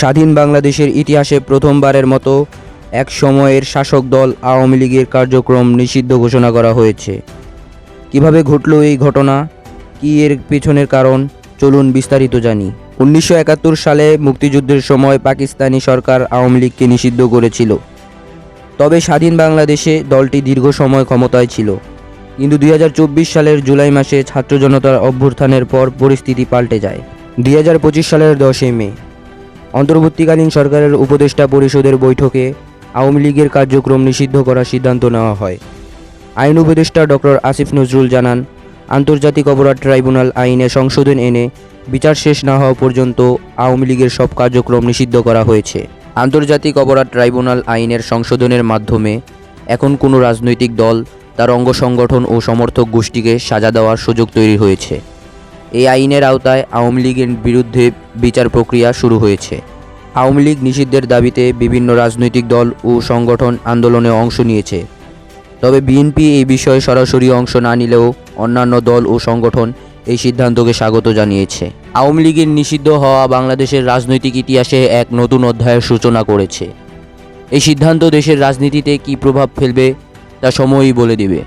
স্বাধীন বাংলাদেশের ইতিহাসে প্রথমবারের মতো এক সময়ের শাসক দল আওয়ামী লীগের কার্যক্রম নিষিদ্ধ ঘোষণা করা হয়েছে। কীভাবে ঘটল এই ঘটনা? কি এর পেছনের কারণ? চলুন বিস্তারিত জানি। উনিশশো একাত্তর সালে মুক্তিযুদ্ধের সময় পাকিস্তানি সরকার আওয়ামী লীগকে নিষিদ্ধ করেছিল। তবে স্বাধীন বাংলাদেশে দলটি দীর্ঘ সময় ক্ষমতায় ছিল। কিন্তু দুই হাজার চব্বিশ সালের জুলাই মাসে ছাত্র জনতার অভ্যুত্থানের পর পরিস্থিতি পাল্টে যায়। দুই হাজার পঁচিশ সালের দশই মে অন্তর্বর্তীকালীন সরকারের উপদেষ্টা পরিষদের বৈঠকে আওয়ামী লীগের কার্যক্রম নিষিদ্ধ করার সিদ্ধান্ত নেওয়া হয়। আইন উপদেষ্টা ডক্টর আসিফ নজরুল জানান, আন্তর্জাতিক অপরাধ ট্রাইব্যুনাল আইনে সংশোধন এনে বিচার শেষ না হওয়া পর্যন্ত আওয়ামী লীগের সব কার্যক্রম নিষিদ্ধ করা হয়েছে। আন্তর্জাতিক অপরাধ ট্রাইব্যুনাল আইনের সংশোধনের মাধ্যমে এখন কোনো রাজনৈতিক দল, তার অঙ্গ সংগঠন ও সমর্থক গোষ্ঠীকে সাজা দেওয়ার সুযোগ তৈরি হয়েছে। এই আইনের আওতায় আওয়ামী লীগের বিরুদ্ধে বিচার প্রক্রিয়া শুরু হয়েছে। আওয়ামী লীগ নিষিদ্ধের দাবিতে বিভিন্ন রাজনৈতিক দল ও সংগঠন আন্দোলনে অংশ নিয়েছে। তবে বিএনপি এই বিষয়ে সরাসরি অংশ না নিলেও অন্যান্য দল ও সংগঠন এই সিদ্ধান্তকে স্বাগত জানিয়েছে। আওয়ামী লীগের নিষিদ্ধ হওয়া বাংলাদেশের রাজনৈতিক ইতিহাসে এক নতুন অধ্যায়ের সূচনা করেছে। এই সিদ্ধান্ত দেশের রাজনীতিতে কী প্রভাব ফেলবে তা সময়ই বলে দিবে।